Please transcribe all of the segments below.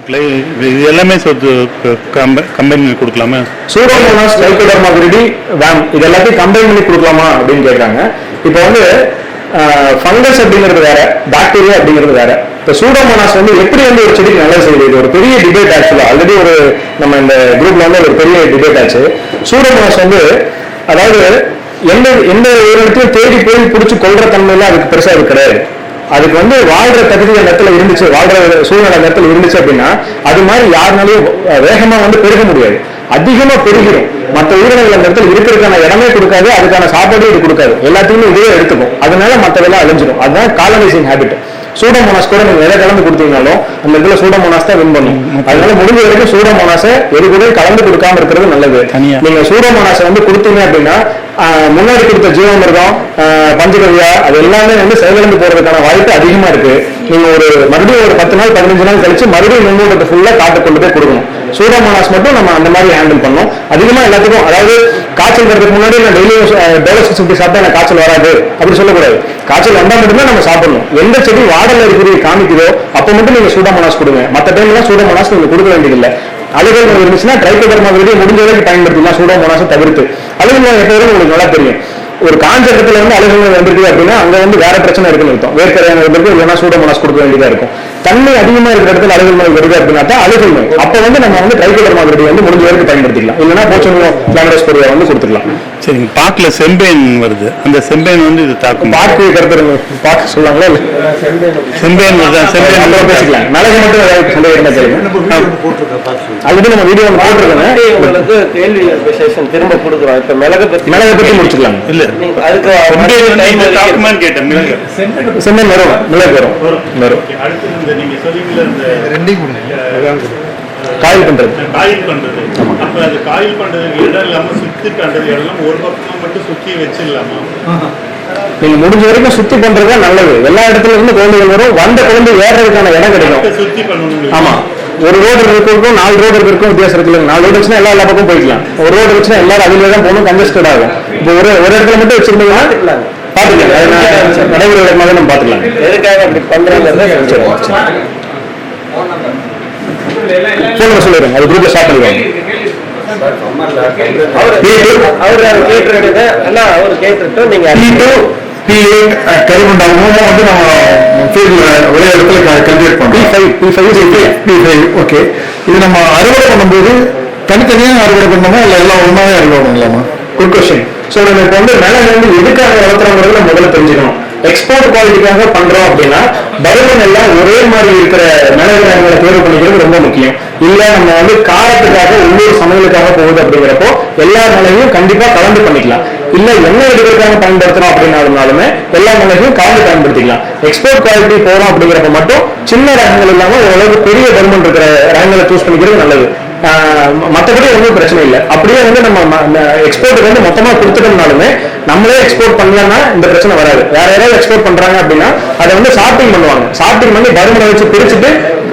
இது எல்லாமே சொத்து கம்பெனி கொடுக்கலாமா? சூடோமோனாஸ் லைக்கோடர்மா விரிடி வேம் இது எல்லாத்தையும் கம்பைன் பண்ணி கொடுக்கலாமா அப்படின்னு கேட்குறாங்க இப்போ வந்து ஃபங்கஸ் அப்படிங்கிறது வேற பாக்டீரியா அப்படிங்கிறது வேற. இப்போ சூடோமோனாஸ் வந்து எப்படி வந்து ஒரு செடிக்கு நல்லது செய்யுது? இது ஒரு பெரிய டிபேட் ஆக்சுவலாக ஆல்ரெடி ஒரு நம்ம இந்த குரூப்ல வந்து ஒரு பெரிய டிபேட் ஆச்சு. சூடோமோனாஸ் வந்து அதாவது எந்த எந்த ஒரு இடத்துலையும் தேடி போய் பிடிச்சி கொள்ற தன்மையில அதுக்கு பெருசாக அது கிடையாது. அதுக்கு வந்து வாழ்ற தகுதி அந்த இடத்துல இருந்துச்சு வாழ்ற சூழ்நிலை அந்த இடத்துல இருந்துச்சு அப்படின்னா அது மாதிரி யாருனாலையும் வேகமா வந்து பெருக முடியாது. அதிகமா பெருகிடும் மற்ற உயிரினங்கள் அந்த இடத்துல இருக்கிறதுக்கான இடமே கொடுக்காது அதுக்கான சாப்பாடு இது கொடுக்காது. எல்லாத்தையுமே இதுவே எடுத்துக்கும். அதனால மற்றவெல்லாம் அழிஞ்சிடும் அதுதான் காலனைசிங் ஹேபிட் சூடோமோனாஸ் கூட நீங்க எதை கலந்து கொடுத்தீங்கனாலும் அந்த இடத்துல சூடோமோனாஸ் தான் வின் பண்ணும். அதனால முடிஞ்ச வரைக்கும் சூடோமோனாஸை எது கூட கலந்து கொடுக்காம இருக்கிறது நல்லது. நீங்க சூடோமோனாஸை வந்து கொடுத்தீங்க அப்படின்னா முன்னாடி கொடுத்த ஜீவமிருகம் பஞ்சகவ்யா அது எல்லாமே வந்து செயலிழந்து போறதுக்கான வாய்ப்பு அதிகமா இருக்கு. நீங்க ஒரு மறுபடியும் ஒரு பத்து நாள் பதினஞ்சு நாள் கழிச்சு மறுபடியும் முன்னோட்டத்தை ஃபுல்லா காட்டு கொண்டு போய் கொடுக்கணும். சூடோமோனாஸ் மட்டும் நம்ம அந்த மாதிரி ஹேண்டில் பண்ணோம். அதிகமா எல்லாத்துக்கும் அதாவது காய்ச்சல் வரதுக்கு முன்னாடி நான் டெய்லியும் டோலசிஸ் இப்படி சாப்பிட்டா எனக்கு காய்ச்சல் வராது அப்படி சொல்லக்கூடாது. காய்ச்சல் வந்தா மட்டும்தான் நம்ம சாப்பிடணும். எந்த செடி வாடல இருக்கிறது காமிக்குதோ அப்போ மட்டும் நீங்க சூடோமோனாஸ் கொடுங்க. மற்ற டைம்லாம் சூடோமோனாஸ் நீங்க கொடுக்க வேண்டியதில்லை. அழுகல் இருந்துச்சுன்னா ட்ரைகோடர்மா வெளியே முடிஞ்ச வரைக்கும் பயன்படுத்தலாம் சூடோமோனாஸை தவிர்த்து. அழுகல் எப்போ உங்களுக்கு நல்லா தெரியும். ஒரு காஞ்ச இடத்துல வந்து அழுகல் நோய் வந்திருக்கு அப்படின்னா அங்க வந்து வேற பிரச்சனை இருக்குன்னு அர்த்தம். வேர்க்கரையான வந்திருக்கு இல்லைன்னா சூடோமோனாஸ் கொடுக்க வேண்டியதா இருக்கும். தண்ணி அதிகமா இருக்கிற இடத்துல அழுகல் நோய் வருது அப்படின்னா தான் அழுகல் நோய் அப்ப வந்து நம்ம வந்து ட்ரைகோடர்மா விருடி வந்து முடிஞ்ச வரைக்கும் பயன்படுத்திக்கலாம். இல்லைன்னா போச்சோ பிளாமரஸ் வந்து கொடுத்துக்கலாம் சரிங்க பாக்கில் செம்பேன் வருது. அந்த செம்பேன் வந்து இது தாக்கும். பாக்கு கருத்து பாக்கு சொல்லுவாங்களா? இல்ல. செம்பேன் வருது? செம்பேன் பேசிக்கலாம். மிளகு மட்டும் ஏதாவது சந்தேகம் இருந்தா ஆல்ரெடி நம்ம வீடியோ உங்களுக்கு கேள்வி திரும்ப கொடுக்குறோம். இப்ப மிளகு பத்தி மிளகை பத்தி முடிச்சுக்கலாம். இல்ல அதுக்கு தாக்குமான்னு கேட்டேன் மிளகு செம்மன் வரும். மிளகு வரும். வரும். அடுத்து இந்த நீங்க சொன்னீங்கல்ல இந்த காய் பண்றது காயில் பண்றது அப்ப அது காயில் பண்றதுக்கு இடம் இல்லாம சுத்தி பண்றது எல்லாம் ஒரு பக்கம் மட்டும் சுத்தி வச்சிடலாமா? நீங்க முடிஞ்ச வரைக்கும் சுத்தி பண்றது தான் நல்லது. எல்லா இடத்துல இருந்து குழந்தைகள் வரும். வந்த குழந்தை ஏறுறதுக்கான இடம் கிடைக்கும். சுத்தி பண்ணணும் ஆமா. ஒரு ரோடு இருக்கிறதுக்கும் நாலு ரோடு இருக்கிறதுக்கும் வித்தியாசம் இருக்குல்ல நாலு ரோடு வச்சுன்னா எல்லா எல்லா பக்கம் போய்க்கலாம் ஒரு ரோடு வச்சுன்னா எல்லாரும் அதுல தான் போகணும் கன்ஜஸ்டட் ஆகும். இப்போ ஒரு ஒரு இடத்துல மட்டும் வச்சிருந்தீங்கன்னா நான் நடைமுறை நம்ம பாத்துக்கலாம் எதுக்காக அப்படி ஃபோன் நம்பர் சொல்லிடுங்க. அது குரூப்ல ஷேர் பண்ணிடுவாங்க. அவரு அவரு கேட்டுருக்கீங்க எல்லாம் அவரு கேட்டுட்டு நீங்க P two P eight Karimunda. மூணும் வந்து நம்ம ஃபீல்டில் ஒரே இடத்துல கல்டிவேட் பண்ணுறோம். Five P five P five okay இது நம்ம அறுவடை பண்ணும்போது தனித்தனியாக அறுவடை பண்ணணுமா இல்லை எல்லாம் ஒன்றாவே அறுவடை பண்ணலாமா? குட் கொஸ்டின் ஸோ நம்ம இப்போ வந்து நிலம் வந்து எதுக்காக வளர்த்துறோங்கிறத முதல்ல தெரிஞ்சுக்கணும். எக்ஸ்போர்ட் குவாலிட்டிக்காக பண்றோம் அப்படின்னா பருவம் எல்லாம் ஒரே மாதிரி இருக்கிற மிளகு தேர்வு பண்ணிக்கிறது ரொம்ப முக்கியம். இல்ல நம்ம வந்து காரத்துக்காக உள்ளூர் சமையலுக்காக போகுது அப்படிங்கிறப்போ எல்லா நிலையும் கண்டிப்பா கலந்து பண்ணிக்கலாம். இல்ல என்ன எடுக்கிறதுக்காக பயன்படுத்துறோம் அப்படின்னாலுமே எல்லா நிலையும் கலந்து பயன்படுத்திக்கலாம். எக்ஸ்போர்ட் குவாலிட்டி போறோம் அப்படிங்கிறப்ப மட்டும் சின்ன ரகங்கள் இல்லாம ஓரளவுக்கு பெரிய பருமன் இருக்கிற ரகங்களை சூஸ் பண்ணிக்கிறது நல்லது. மத்தபடி ஒன்றும் பிரச்சனை இல்லை. அப்படியே வந்து நம்ம எக்ஸ்போர்ட்டுக்கு வந்து மொத்தமா கொடுத்துட்டோம்னாலுமே நம்மளே எக்ஸ்போர்ட் பண்ணலன்னா இந்த பிரச்சனை வராது. வேற யாராவது எக்ஸ்போர்ட் பண்றாங்க அப்படின்னா அதை வந்து சார்ட்டிங் பண்ணுவாங்க. சார்ட்டிங் பண்ணி பருமனை வச்சு பிரிச்சுட்டு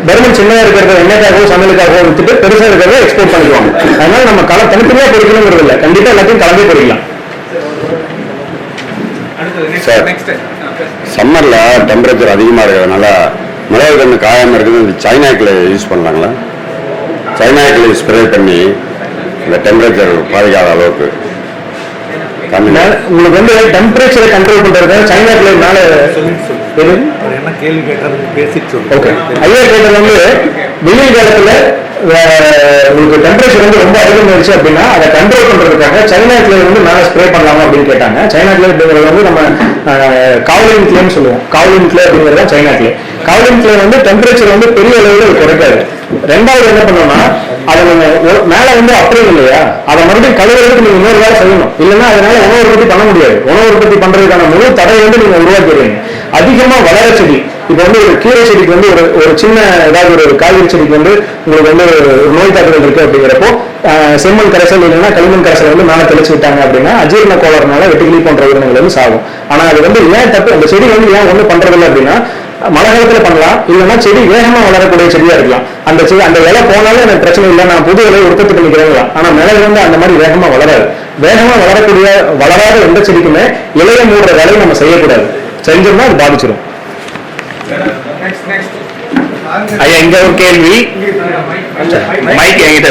பருமன் சின்னதா இருக்கிறத எண்ணெய்க்காகவோ சமையலுக்காகவோ வித்துட்டு பெருசா இருக்கிறத எக்ஸ்போர்ட் பண்ணிக்குவாங்க. அதனால நம்ம கல தனித்தனியா பொறிக்கணுங்கிறது இல்லை. கண்டிப்பா எல்லாத்தையும் கலந்தே பொறிக்கலாம் சார் சம்மரில் டெம்பரேச்சர் அதிகமாக இருக்கிறதுனால மிளகு கன்று காயாமல் இருக்குது இந்த சைனாக்கில் யூஸ் பண்ணலாங்களா? சைனாக்கில் ஸ்ப்ரே பண்ணி இந்த டெம்பரேச்சர் பாதிக்காத அளவுக்கு உங்களுக்கு வந்து டெம்பரேச்சரை கண்ட்ரோல் பண்றதுக்காக சைனாக்குள்ள மேல என்ன கேள்வி கேட்டது சொல்லு ஓகே ஐயா கேட்டது வந்து வெயில் காலத்துல உங்களுக்கு டெம்பரேச்சர் வந்து ரொம்ப அதிகமாயிருச்சு அப்படின்னா அதை கண்ட்ரோல் பண்றதுக்காக சைனா கிளேர் வந்து மேலே ஸ்ப்ரே பண்ணலாமா அப்படின்னு கேட்டாங்க. சைனா கிளேர் அப்படிங்கிறது வந்து நம்ம காவலின் கிளேன்னு சொல்லுவோம். காவலின் கிளேர் அப்படிங்கிறது தான் சைனா கிளேர் காவலின் கிளேர் வந்து டெம்பரேச்சர் வந்து பெரிய அளவில் குறைக்காது ரெண்டாவது என்ன பண்ணோம்னா அதை நம்ம மேல வந்து அப்படியே இல்லையா? அதை மறுபடியும் கழுவுறதுக்கு நீங்க இன்னொரு வேலை செய்யணும். இல்லைன்னா அதனால உணவு உற்பத்தி பண்ண முடியாது. உணவு உற்பத்தி பண்றதுக்கான முழு தடை வந்து நீங்க உருவாக்கிடுவீங்க. அதிகமா வளர செடி இப்போ வந்து ஒரு கீரை செடிக்கு வந்து ஒரு ஒரு சின்ன ஏதாவது ஒரு காய்கறி செடிக்கு வந்து உங்களுக்கு வந்து ஒரு நோய் தாக்குதல் இருக்கு அப்படிங்கிறப்போ செம்மண் கரைசல் இல்லைன்னா களிமண் கரைசல் வந்து மேலே தெளிச்சு விட்டாங்க அப்படின்னா அஜீரண கோளாறுனால வெட்டுக்கிளி போன்ற உயிரினங்கள் வந்து சாகும். ஆனா அது வந்து ஏன் தப்பு? அந்த செடி வந்து ஏன் ஒண்ணும் பண்றதில்லை அப்படின்னா மழை காலத்துல பண்ணலாம் இல்லைன்னா செடி வேகமா வளரக்கூடிய செடியா இருக்கலாம். அந்த செடி அந்த இலை போனாலும் எனக்கு பிரச்சனை இல்லை நான் புது இலையை உற்பத்தி பண்ணிக்கிறேங்களா ஆனா மிளகு வந்து அந்த மாதிரி வேகமா வளராது. வேகமா வளரக்கூடிய வளராத எந்த செடிக்குமே இலையை மூடுற வேலையை நம்ம செய்யக்கூடாது. செஞ்சோம்னா அது பாதிச்சிடும் ஐயா இங்க ஒரு கேள்வி. மைக் என்கிட்ட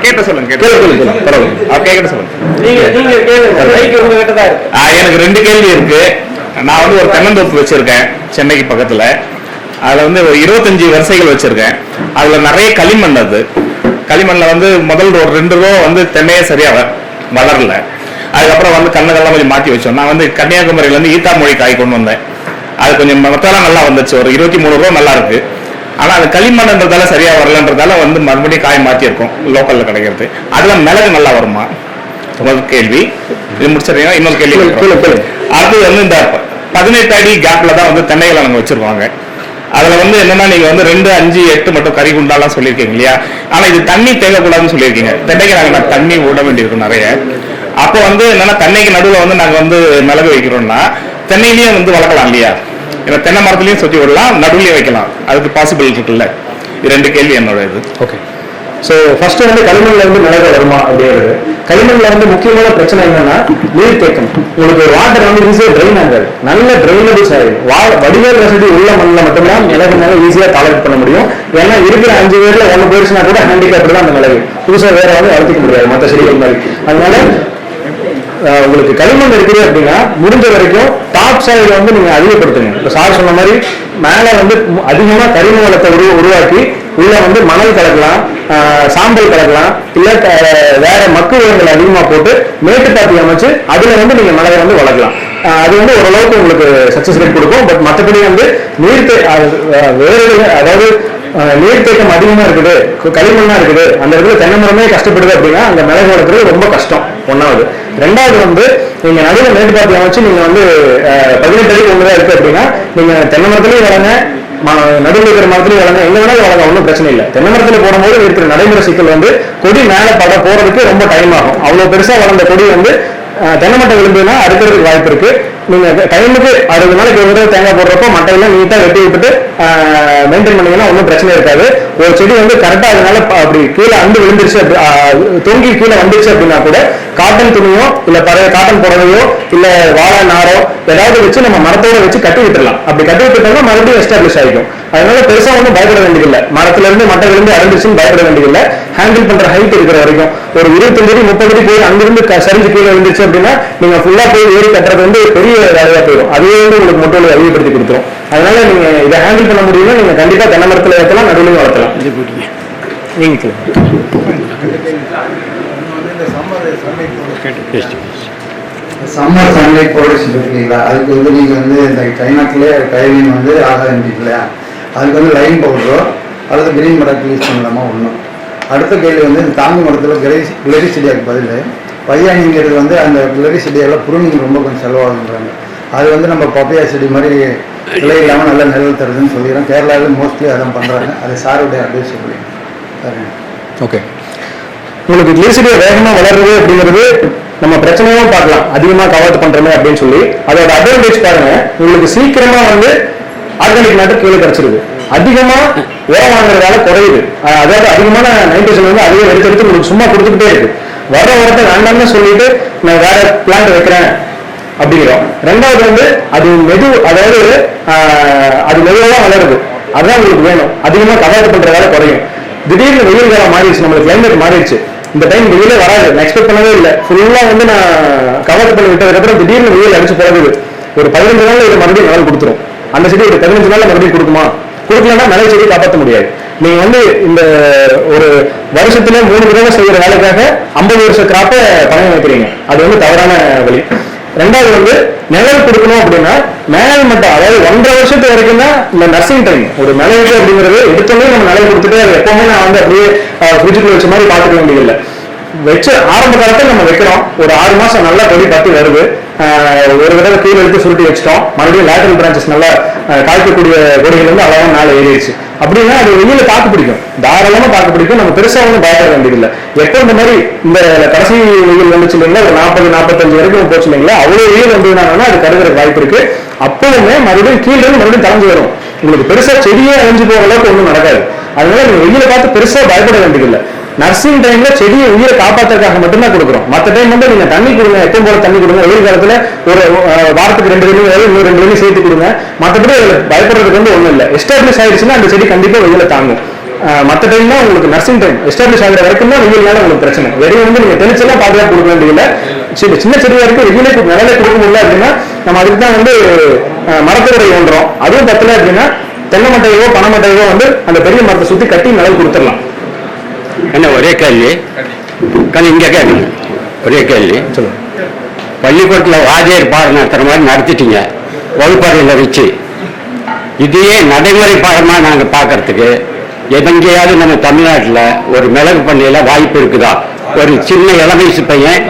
கேட்ட சொல்லுங்க கேட்ட சொல்லுங்க. பரவாயில்ல. கேட்கட்ட சொல்லுங்க. எனக்கு ரெண்டு கேள்வி இருக்கு. நான் வந்து ஒரு தென்னந்தோப்பு வச்சிருக்கேன் சென்னைக்கு பக்கத்துல. அதுல வந்து ஒரு இருபத்தஞ்சு வரிசைகள் வச்சிருக்கேன். அதுல நிறைய களிமண் அது. களிமண்ல வந்து முதல் ஒரு ரெண்டு ரூபா வந்து தென்னையே சரியா வளரல. அதுக்கப்புறம் வந்து கண்ணுகள்லாம் கொஞ்சம் மாத்தி வச்சோம். நான் வந்து கன்னியாகுமரியில இருந்து ஈத்தா மொழி காய் கொண்டு வந்தேன். அது கொஞ்சம் மொத்தம்லாம் நல்லா வந்துச்சு. ஒரு இருபத்தி மூணு ரூபா நல்லா இருக்கு. ஆனா அது களிமண்ன்றதால சரியா வரலன்றதால வந்து மறுபடியும் காய் மாத்தி இருக்கும் லோக்கல்ல கிடைக்கிறது. அதுல மிளகு நல்லா வருமா? முதல் கேள்வி. இது முடிச்சிடுறீங்க இன்னொரு கேள்வி. அடுத்தது வந்து இந்த பதினெட்டு அடி கேப்ல தான் வந்து தென்னைகளை நாங்க வச்சிருவாங்க. அதுல வந்து என்னன்னா நீங்க வந்து ரெண்டு அஞ்சு எட்டு மட்டும் கறி குண்டாலாம் சொல்லியிருக்கீங்க இல்லையா? ஆனா இது தண்ணி தேங்கக்கூடாதுன்னு சொல்லியிருக்கீங்க. தென்னைக்கு நாங்க நான் தண்ணி விட வேண்டியிருக்கும் நிறைய. அப்போ வந்து என்னன்னா தென்னைக்கு நடுவில் வந்து நாங்க வந்து மிளகு வைக்கிறோம்னா தென்னையிலயும் வந்து வளர்க்கலாம் இல்லையா? ஏன்னா தென்னை மரத்துலையும் சுற்றி விடலாம் நடுவுலயும் வைக்கலாம். அதுக்கு பாசிபிள் இருக்குல்ல? இது ரெண்டு கேள்வி என்னோட இது ஓகே ஸோ ஃபர்ஸ்ட் வந்து களிமண்ல இருந்து மிளகு வருமா அப்படிங்கிறது. களிமண்ல வந்து முக்கியமான பிரச்சனை என்னன்னா நீர் தேக்கம். உங்களுக்கு வாட்டர் வந்து ஈஸியாக ட்ரெயின் ஆகாது. நல்ல ட்ரைனபிள் சாரி வா வடிவேல் வசதி உள்ள மண்ணில் மட்டும்தான் மிளகுனால ஈஸியாக டாலரேட் பண்ண முடியும். ஏன்னா இருக்கிற அஞ்சு பேர்ல ஒன்று போயிடுச்சுன்னா கூட ஹேண்டிகேப்டு தான் அந்த மிளகு. புதுசாக வேற வந்து வளர்த்துக்க முடியாது. மற்ற செடிகள் மாதிரி. அதனால உங்களுக்கு களிமண் இருக்குது அப்படின்னா முடிஞ்ச வரைக்கும் டாப் சைடு வந்து நீங்கள் அதிகப்படுத்துங்க. இப்போ சார் சொன்ன மாதிரி மேலே வந்து அதிகமாக கரிம வளத்தை உரு உருவாக்கி உள்ள வந்து மணல் கலக்கலாம் சாம்பல் கலக்கலாம் இல்லை வேற மக்கு உரங்கள் அதிகமாக போட்டு மேட்டுப்பாத்தி அமைச்சு அதில் வந்து நீங்கள் மிளகை வந்து வளர்க்கலாம். அது வந்து ஓரளவுக்கு உங்களுக்கு சக்சஸ் ரேட் கொடுக்கும். பட் மற்றபடி வந்து நீர் வேறு அதாவது நீர்த்தேக்கம் அதிகமாக இருக்குது களிமண்ணாக இருக்குது அந்த இடத்துல தென்னை மரமே கஷ்டப்படுது அப்படின்னா அந்த மிளகு வளர்க்குறது ரொம்ப கஷ்டம். ஒன்றாவது ரெண்டாவது வந்து நீங்கள் நடுவில் மேட்டுப்பாத்தி அமைச்சு நீங்கள் வந்து பதினெட்டு அடிக்கு ஒண்ணுதான் இருக்குது அப்படின்னா நீங்கள் தென்னை மரத்துலேயும் வளங்க நடுவில் இருக்கிற மரத்துலையும் வளங்க எங்க வேணாலும் வளங்க ஒன்றும் பிரச்சனை இல்லை. தென்னை மரத்துல போடும்போது இருக்கிற நடைமுறை சிக்கல் வந்து கொடி மேலே பட போறதுக்கு ரொம்ப டைம் ஆகும். அவ்வளோ பெருசாக வளர்ந்த கொடி வந்து தென்னை மட்டை விழுந்துன்னா அறுக்கிறதுக்கு வாய்ப்பு இருக்கு. நீங்க டைமுக்கு அறுபது நாளைக்கு ஒரு தேங்காய் போடுறப்போ மட்டையெல்லாம் நீட்டாக வெட்டி விட்டுட்டு மெயின்டைன் பண்ணீங்கன்னா ஒன்றும் பிரச்சனை இருக்காது. ஒரு செடி வந்து கரெக்டா அதனால அப்படி கீழே அண்டு விழுந்துருச்சு அப்படி, தொங்கி கீழே வந்துருச்சு அப்படின்னா கூட காட்டன் துணியோ இல்ல பழைய காட்டன் புடவையோ இல்ல வாழை நாரோ ஏதாவது வச்சு நம்ம மரத்தோட வச்சு கட்டி விட்டுறலாம். அப்படி கட்டி விட்டுட்டோம்னா மறுபடியும் எஸ்டாப்ளிஷ் ஆகிக்கும் அதனால பெருசா ஒன்றும் பயப்பட வேண்டியதில்லை. மரத்துல இருந்து மட்டை விழுந்து அடைஞ்சிச்சுன்னு பயப்பட வேண்டியதில்லை. ஹேண்டில் பண்ற ஹைட் இருக்கிற வரைக்கும். ஒரு இருபத்தஞ்சு அடி முப்பது அடி அங்கிருந்து க- சரிஞ்சு கீழே விழுந்துச்சு அப்படின்னா நீங்க ஃபுல்லா போய் ஏறி கட்டுறது வந்து பெரிய வேலையா போயிடும். அதுவே வந்து உங்களுக்கு மொட்டை அதிகப்படுத்தி கொடுத்துரும். அதனால நீங்க இதை ஹேண்டில் பண்ண முடியும்னா நீங்க கண்டிப்பா தென்னை மரத்துல வைக்கலாம் நடுவுலையும் வளர்த்தலாம். நீங்க. சம்மர் சன்லைட் ப்ரொடக்ஷன் இருக்கீங்களா அதுக்கு வந்து நீங்கள் வந்து இந்த சைனாக்குள்ளே டைவிங் வந்து ஆகாது இல்லையா? அதுக்கு வந்து லைன் பவுடரோ அல்லது கிரீன் மரத்துக்கு யூஸ் பண்ணலாமா? ஒன்றும் அடுத்த கேள்வி வந்து இந்த தாங்கு மரத்தில் கிளரி கிளரி செடியாக்கு பதில். பையானிங்கிறது வந்து அந்த கிளரி செடியெல்லாம் புருணிங் ரொம்ப கொஞ்சம் செலவாகுன்றாங்க அது வந்து நம்ம பப்பையா செடி மாதிரி கிளை இல்லாமல் நல்ல நிழல் தருதுன்னு சொல்லிடுறோம் கேரளாவில் மோஸ்ட்லி அதான் பண்ணுறாங்க அது சாருடைய அட்வைஸ் சொல்லி ஓகே உங்களுக்கு கிளிசிடியை வேகமாக வளருது அப்படிங்கிறது நம்ம பிரச்சனையும் பார்க்கலாம். அதிகமாக கவர் பண்ணுறமே அப்படின்னு சொல்லி. அதோட அட்வான்டேஜ் பாருங்க. உங்களுக்கு சீக்கிரமாக வந்து ஆர்கானிக் மேட்டர் கீழே கிடச்சிருது. அதிகமாக உரம் வாங்குறதால குறையுது. அதாவது அதிகமான நைட்ரஜன் வந்து அதிகம் எடுத்து எடுத்து உங்களுக்கு சும்மா கொடுத்துக்கிட்டே இருக்கு. வர உரத்தை வேண்டாம்னு சொல்லிட்டு நான் வேற பிளான்ட் வைக்கிறேன். அப்படிங்கிறோம். ரெண்டாவது வந்து அது மெது அதாவது அது மெதுவாக வளருது. அதுதான் உங்களுக்கு வேணும். அதிகமாக கவாய்ட் பண்ற வேலை குறையும். திடீர்னு வெயில் காலம் மாறிடுச்சு நம்மளுக்கு கிளைமேட் மாறிடுச்சு. இந்த டைம் வெயிலே வராது. நான் எக்ஸ்பெக்ட் பண்ணவே இல்லை. ஃபுல்லாக வந்து நான் கவர் பண்ணி விட்டதுக்கப்புறம் திடீர்னு வெயில் அடிச்சு பிறகுது ஒரு பதினஞ்சு நாள் இது மறுபடியும் நாள் கொடுத்துரும். அந்த செடி ஒரு பதினஞ்சு நாள் மறுபடியும் கொடுக்குமா? கொடுக்கலன்னா நிறைய செடி காப்பாற்ற முடியாது. நீங்க வந்து இந்த ஒரு வருஷத்துல மூணு தடவை செய்யற வேலைக்காக ஐம்பது வருஷ கிராப்பை பணம் வைக்கிறீங்க. அது வந்து தவறான வழி. ரெண்டாவது வந்து நிழல் கொடுக்கணும் அப்படின்னா மேல் மட்டும் அதாவது ஒன்றரை வருஷத்து வரைக்கும் தான் இந்த நர்சிங் டைம் ஒரு நிழலுக்கு அப்படிங்கிறது எடுத்தோடனே நம்ம நிழல் கொடுத்துட்டு அது எப்பவுமே நான் வந்து அப்படியே ஃப்ரிட்ஜுக்குள்ள வச்ச மாதிரி பார்த்துக்க வேண்டியதில்லை. வச்ச ஆரம்ப காலத்தில் நம்ம வைக்கிறோம். ஒரு ஆறு மாசம் நல்லா படி பார்த்து வருது. ஒரு தடவை கீழே எடுத்து சுருட்டி வச்சிட்டோம். மறுபடியும் லேட்டரல் பிரான்ச்சஸ் நல்லா காய்க்கக்கூடிய கொடிகள் வந்து அழகா மேலே ஏறிடுச்சு. அப்படின்னா அது வெயில தாக்கு பிடிக்கும். தாராளமா தாக்கு பிடிக்கும். நம்ம பெருசா ஒன்றும் பயப்பட வேண்டியதில்லை. எப்போ இந்த மாதிரி இந்த கடைசி வெயில் வந்துச்சு இல்லைங்களா? ஒரு நாற்பது நாற்பத்தஞ்சு வரைக்கும் போச்சு இல்லைங்களா? அவ்வளோ வெயில் வந்ததுனால அது கருதுற வாய்ப்பு இருக்கு. அப்பவுமே மறுபடியும் கீழே மறுபடியும் தலைஞ்சு வரும். உங்களுக்கு பெருசா செடியே அழிஞ்சு போகிற அளவுக்கு ஒன்றும் நடக்காது. அதனால நீங்க வெயில பார்த்து பெருசா பயப்பட வேண்டியதில்லை. நர்சிங் டைம்ல செடியை உயிரை காப்பாத்துறதுக்காக மட்டும்தான் கொடுக்குறோம். மற்ற டைம் வந்து நீங்க தண்ணி கொடுங்க எப்பவும் போல தண்ணி கொடுங்க வெயில் காலத்துல ஒரு வாரத்துக்கு ரெண்டு தண்ணி வேலை இன்னும் ரெண்டு தண்ணி சேர்த்து கொடுங்க. மற்றபடி அதுல பயப்படுறதுக்கு வந்து ஒண்ணும் இல்லை. எஸ்டாப்ளிஷ் ஆயிடுச்சுன்னா அந்த செடி கண்டிப்பா வெயில தாங்கும். மற்ற டைம் தான் உங்களுக்கு நர்சிங் டைம் எஸ்டாப்ளிஷ் ஆகிற வரைக்கும் தான் வெயில்னால உங்களுக்கு பிரச்சனை. வெளியே வந்து நீங்க தெளிச்செல்லாம் பாதுகாப்பு கொடுக்க வேண்டியதில்லை. சின்ன சின்ன செடியா இருக்கு வெயிலே நிலையில கொடுக்க முடியல அப்படின்னா நம்ம அதுக்கு தான் வந்து அஹ், மரத்துறை ஒன்றோம் அதுவும் பத்தல அப்படின்னா தென்னை மட்டையோ பனை மட்டையோ வந்து அந்த பெரிய மரத்தை சுத்தி கட்டி நிழல் கொடுத்துடலாம். என்ன ஒரே கேள்வி? கண்ணு இங்கே கேட்குங்க ஒரே கேள்வி. சொல்லுங்க. பள்ளிக்கூடத்தில் வாத்தியார் பாடம் நடத்துகிற மாதிரி நடத்திட்டீங்க. வகுப்பறையில் வச்சு. இதையே நடைமுறை பாடமாக நாங்கள் பார்க்கறதுக்கு எதெங்கேயாவது நம்ம தமிழ்நாட்டில் ஒரு மிளகு பண்ணையில் வாய்ப்பு இருக்குதா? ஒரு சின்ன இளவயசு பையன்.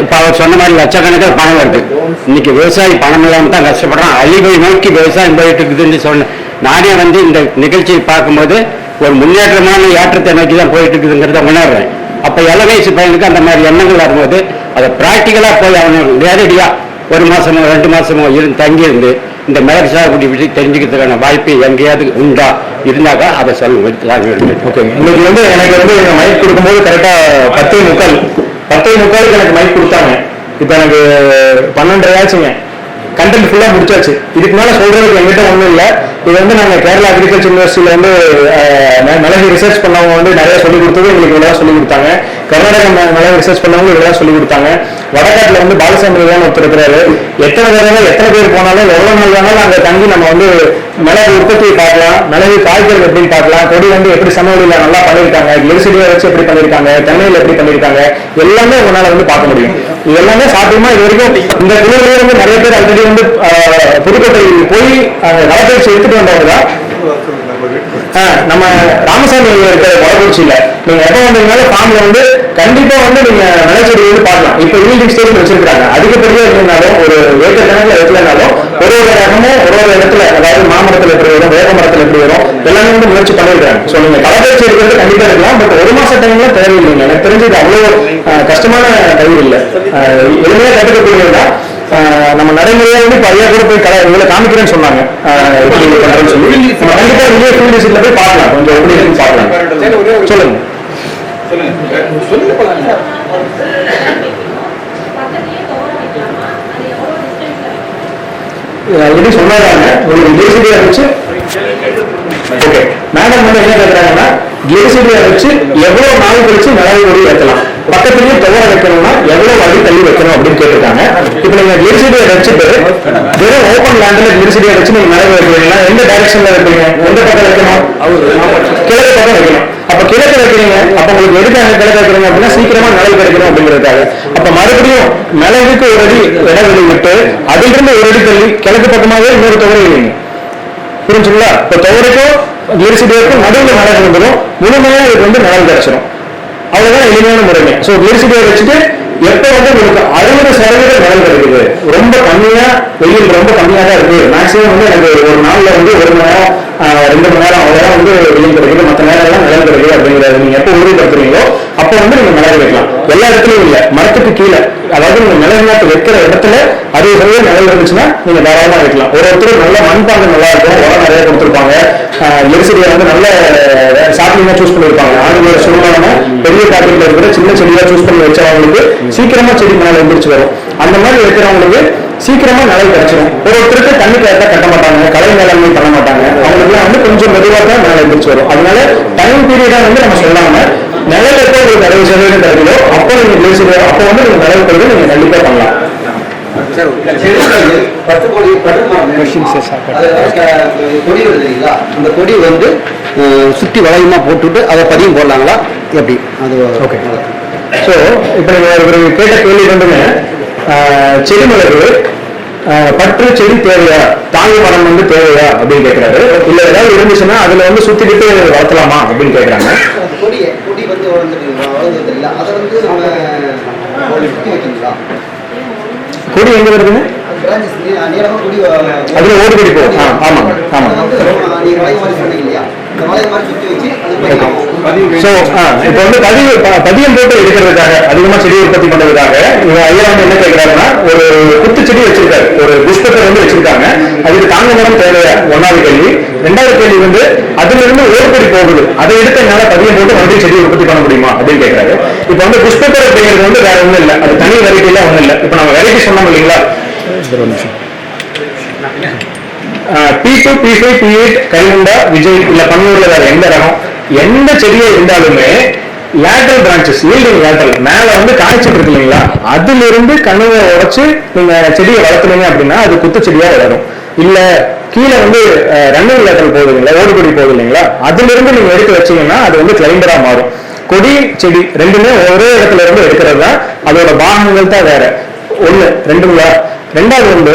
இப்போ அவர் சொன்ன மாதிரி லட்சக்கணக்கில் பணம் வருது. இன்னைக்கு விவசாயி பணம் இல்லாமல் தான் கஷ்டப்படுறான். அழிவை நோக்கி விவசாயம் போயிட்டு இருக்குதுன்னு சொன்னேன் நானே வந்து இந்த நிகழ்ச்சியை பார்க்கும்போது ஒரு முன்னேற்றமான ஏற்றத்தை நோக்கி தான் போயிட்டு இருக்குதுங்கிறத உணர்றேன். அப்போ இளவயசு பையனுக்கு அந்த மாதிரி எண்ணங்கள் வரும்போது அதை ப்ராக்டிக்கலாக போய் அவனை நேரடியாக ஒரு மாசமோ ரெண்டு மாசமோ இருந்து தங்கியிருந்து இந்த மிளகு சாகுபடி பற்றி தெரிஞ்சுக்கிறதுக்கான வாய்ப்பு எங்கேயாவது உண்டா? இருந்தாக்கா அதை சொல்லுங்க. ஓகே இன்னைக்கு வந்து எனக்கு வந்து இந்த மைக் கொடுக்கும்போது கரெக்டா பத்தே முக்கால் பத்தே முக்காலுக்கு எனக்கு மைக் கொடுத்தாங்க. இப்போ எனக்கு பன்னெண்டரை ஆச்சுங்க. கண்டென்ட் ஃபுல்லா முடிச்சாச்சு. இதுக்கு மேல சொல்றதுக்கு எங்கிட்ட ஒண்ணும் இல்ல. இது வந்து நாங்க கேரளா அக்ரிகல்ச்சர் யூனிவர்சிட்டியில வந்து மிளகு ரிசர்ச் பண்ணவங்க வந்து நிறைய சொல்லி கொடுத்தது எங்களுக்கு இதெல்லாம் சொல்லி கொடுத்தாங்க. கர்நாடகா மிளகு ரிசர்ச் பண்ணவங்க இதெல்லாம் சொல்லி கொடுத்தாங்க. வடகாட்டில் வந்து பாலசாமி ஒருத்தர் இருக்கிறாரு. எத்தனை தடவை எத்தனை பேர் போனாலும் எவ்வளோ நாள் வேணாலும் அங்கே தங்கி நம்ம வந்து மிளகு உற்பத்தியை பார்க்கலாம். மிளகு காய்கறி எப்படின்னு பார்க்கலாம். கொடி வந்து எப்படி சமவெளியில் நல்லா பண்ணியிருக்காங்க. எரிசடியாக வச்சு எப்படி பண்ணியிருக்காங்க. தென்னையில் எப்படி பண்ணியிருக்காங்க. எல்லாமே உங்களால் வந்து பார்க்க முடியும். இது எல்லாமே சாத்தியமா இது வரைக்கும் இந்த குழுவிலே வந்து நிறைய பேர் ஆல்ரெடி வந்து புதுக்கோட்டை போய் நலப்பயிற்சி எடுத்துட்டு வந்தவங்க தான். நம்ம ராமசாமி இருக்கிற வடபூச்சியில நீங்க எப்ப வந்தீங்கனாலும் ஃபார்ம்ல வந்து கண்டிப்பா வந்து நீங்க நிலச்செடி வந்து பார்க்கலாம். இப்ப ஈல்டிங் ஸ்டேஜ் வச்சிருக்காங்க அதிகப்படியா இருந்தாலும் ஒரு ஏக்கர் கணக்குல வைக்கலனாலும் ஒரு ஒரு ரகமும் ஒரு ஒரு இடத்துல அதாவது மாமரத்துல எப்படி வரும் வேக மரத்துல எப்படி வரும் எல்லாமே வந்து முயற்சி பண்ணிருக்காங்க சோ நீங்க கலப்பயிற்சி இருக்கிறது கண்டிப்பா இருக்கலாம் பட் ஒரு மாச டைம்ல தேவையில்லைங்க. எனக்கு தெரிஞ்சது அவ்வளவு கஷ்டமான கல்வி இல்லை. ஆஹ், எளிமையா கற்றுக்கக்கூடியதுதான் நம்ம நடைமுறையா வந்து இப்ப ஐயா கூட போய் கலை இதுல காமிக்கிறேன்னு சொன்னாங்க. சொல்லி. நம்ம கண்டிப்பா வெளியே ஃபீல்ட் விசிட்ல போய் பார்க்கலாம். கொஞ்சம் எப்படி இருக்குன்னு பார்க்கலாம். சொல்லுங்க. எப்படி சொன்னாங்க? உங்களுக்கு கிளிசிடியா வச்சு. ஓகே மேடம் வந்து என்ன கேட்கறாங்கன்னா கிளிசிடியா வச்சு எவ்வளவு நாள் கழிச்சு கொடி வைக்கலாம் பக்கத்துலயே துவர வைக்கணும்னா எவ்வளவு அடி தள்ளி வைக்கணும் அப்படின்னு கேட்டிருக்காங்க. இப்போ நீங்க கிளிசிடியா வச்சுட்டு வெறும் ஓப்பன் லேண்ட்ல கிளிசிடியா வச்சு நீங்க நிலவு வைக்கிறீங்கன்னா எந்த டைரக்ஷன்ல வைப்பீங்க? எந்த பக்கம் வைக்கணும்? கிழக்கு பக்கம் வைக்கணும். அப்ப கிழக்கு வைக்கிறீங்க. அப்ப உங்களுக்கு எதுக்காக கிழக்கு வைக்கிறீங்க அப்படின்னா சீக்கிரமா நிலவு கிடைக்கணும் அப்படிங்கிறதுக்காக. அப்ப மறுபடியும் நிலவுக்கு ஒரு அடி இடவெளி விட்டு அதிலிருந்து ஒரு அடி தள்ளி கிழக்கு பக்கமாவே இன்னொரு துவரை வைங்க. புரிஞ்சுங்களா? இப்ப துவரைக்கும் கிளிரிசிடியோக்கும் நடுவில் மழை வந்துடும் முழுமையா இது வந்து நிலவு கிடைச்சிடும் அவ்வளவுதான் எளிமையான முறைமை. சோ கிளிரிசிடியோ வச்சுட்டு எப்ப வந்து உங்களுக்கு அறுபது சதவீதம் நிலம் கிடைக்குது? ரொம்ப கம்மியா வெயில் ரொம்ப கம்மியா தான் இருக்கு. மேக்ஸிமம் வந்து எனக்கு ஒரு நாள்ல வந்து ஒரு மணி நேரம் ரெண்டு மணி நேரம் அவ்வளவுதான் வந்து வெயில் கிடைக்குது. மற்ற நேரம் எல்லாம் நிலம் கிடைக்குது அப்படிங்கிறது நீங்க எப்ப உறுதிப்படுத்துறீங்களோ அப்ப வந்து நம்ம மிளகு வைக்கலாம். எல்லா இடத்துலயும் இல்ல. மரத்துக்கு கீழே. அதாவது நீங்க மிளகு நாட்டு வைக்கிற இடத்துல அறுபது சதவீதம் மிளகு இருந்துச்சுன்னா நீங்க தாராளமா வைக்கலாம். ஒரு ஒருத்தர் நல்ல மண்பாங்க நல்லா இருக்கும். உரம் நிறைய கொடுத்துருப்பாங்க. எரிசெடியை வந்து நல்ல சாப்பிட்டீங்க சூஸ் பண்ணிருப்பாங்க ஆளுங்களோட சுருமான பெரிய பாக்கெட்ல இருக்கிற சின்ன செடியா சூஸ் பண்ணி வச்சவங்களுக்கு சீக்கிரமா செடி மேல எந்திரிச்சு வரும். அந்த மாதிரி வைக்கிறவங்களுக்கு சீக்கிரமா நிலை கிடைச்சிடும் ஒரு ஒருத்தருக்கு தண்ணி கரெக்டா கட்ட மாட்டாங்க. கலை மேலாண்மை பண்ண மாட்டாங்க. அவங்களுக்குலாம் வந்து கொஞ்சம் மெதுவாக தான் மேலே எந்திரிச்சு வரும். அதனால டைம் பீரியடா வந்து நம்ம சொல்லாம நிழல் எப்போ உங்களுக்கு அறுபது சதவீதம் கிடைக்குதோ அப்போ நீங்க பேசுகிற அப்போ வந்து நீங்க நிழல் பெறுவது நீங்க கண்டிப்பா பண்ணலாம் பத்து கோடி பட்டு மரம் கொடி அந்த கொடி வந்து அஹ், சுத்தி வளையமா போட்டுட்டு அதை பதியும் போடலாங்களா எப்படி அது ஓகே ஸோ இப்போ நீங்கள் கேட்ட கேள்வி வந்துங்க செடி மிளகு ஆஹ், பற்று செடி தேவையா தாங்கி மரம் வந்து தேவையா அப்படின்னு கேட்குறாரு இல்லை ஏதாவது இருந்துச்சுன்னா அதில் வந்து சுத்திக்கிட்டு வளர்த்தலாமா அப்படின்னு கேட்குறாங்க இல்லை அதை வந்து நம்ம வைக்கீங்களா கொடி எங்க வருதுங்க அதுல ஓடு கொடி போகும். ஆ, ஆமாங்க, ஆமாங்க. அது வந்து நீங்க வளைய மாதிரி சொன்னீங்க இல்லையா இந்த வளைய மாதிரி சுத்தி வச்சு அது மாதிரி ஸோ இப்போ வந்து பதிவு பதியம் போட்டு எடுக்கிறதுக்காக அதிகமா செடி உற்பத்தி பண்றதுக்காக இவங்க ஐயா வந்து என்ன கேட்கிறாருன்னா ஒரு குத்து செடி வச்சிருக்காரு. ஒரு புஷ்பத்தை வந்து வச்சிருக்காங்க. அதுக்கு தாங்க மரம் தேவையா? ஒன்னாவது கேள்வி. ரெண்டாவது கேள்வி வந்து அதுல இருந்து ஓர்படி போகுது. அதை எடுத்து என்னால பதியம் போட்டு மறுபடியும் செடி உற்பத்தி பண்ண முடியுமா? அப்படின்னு கேட்கறாரு இப்போ வந்து புஷ்பத்தர் அப்படிங்கிறது வந்து வேற ஒண்ணும் இல்ல. அது தனி வெரைட்டில ஒண்ணும் இல்ல. இப்போ நம்ம வெரைட்டி சொன்னோம் இல்லைங்களா? P two P five P eight Karimunda Vijay இல்ல பன்னூர்ல வேற எந்த ரகம்? எந்த செடியா இருந்தாலுமே லேட்டரல் பிரான்ச்சஸ் ஈல்டிங் லேட்டரல் மேல வந்து காய்ச்சிட்டு இருக்கு இல்லைங்களா? அதுல இருந்து கணுவை உடைச்சு நீங்க செடியை வளர்த்துனீங்க அப்படின்னா அது குத்து செடியா வளரும். இல்ல கீழே வந்து ரன்னிங் லேட்டரல் போகுது இல்லைங்களா? ஓடுபடி போகுது இல்லைங்களா? அதுல இருந்து நீங்க எடுத்து வச்சீங்கன்னா அது வந்து கிளைண்டரா மாறும். கொடி செடி ரெண்டுமே ஒரே இடத்துல இருந்து எடுக்கிறது தான் அதோட பாகங்கள் தான் வேற. ஒண்ணு ரெண்டுங்களா? ரெண்டாவது வந்து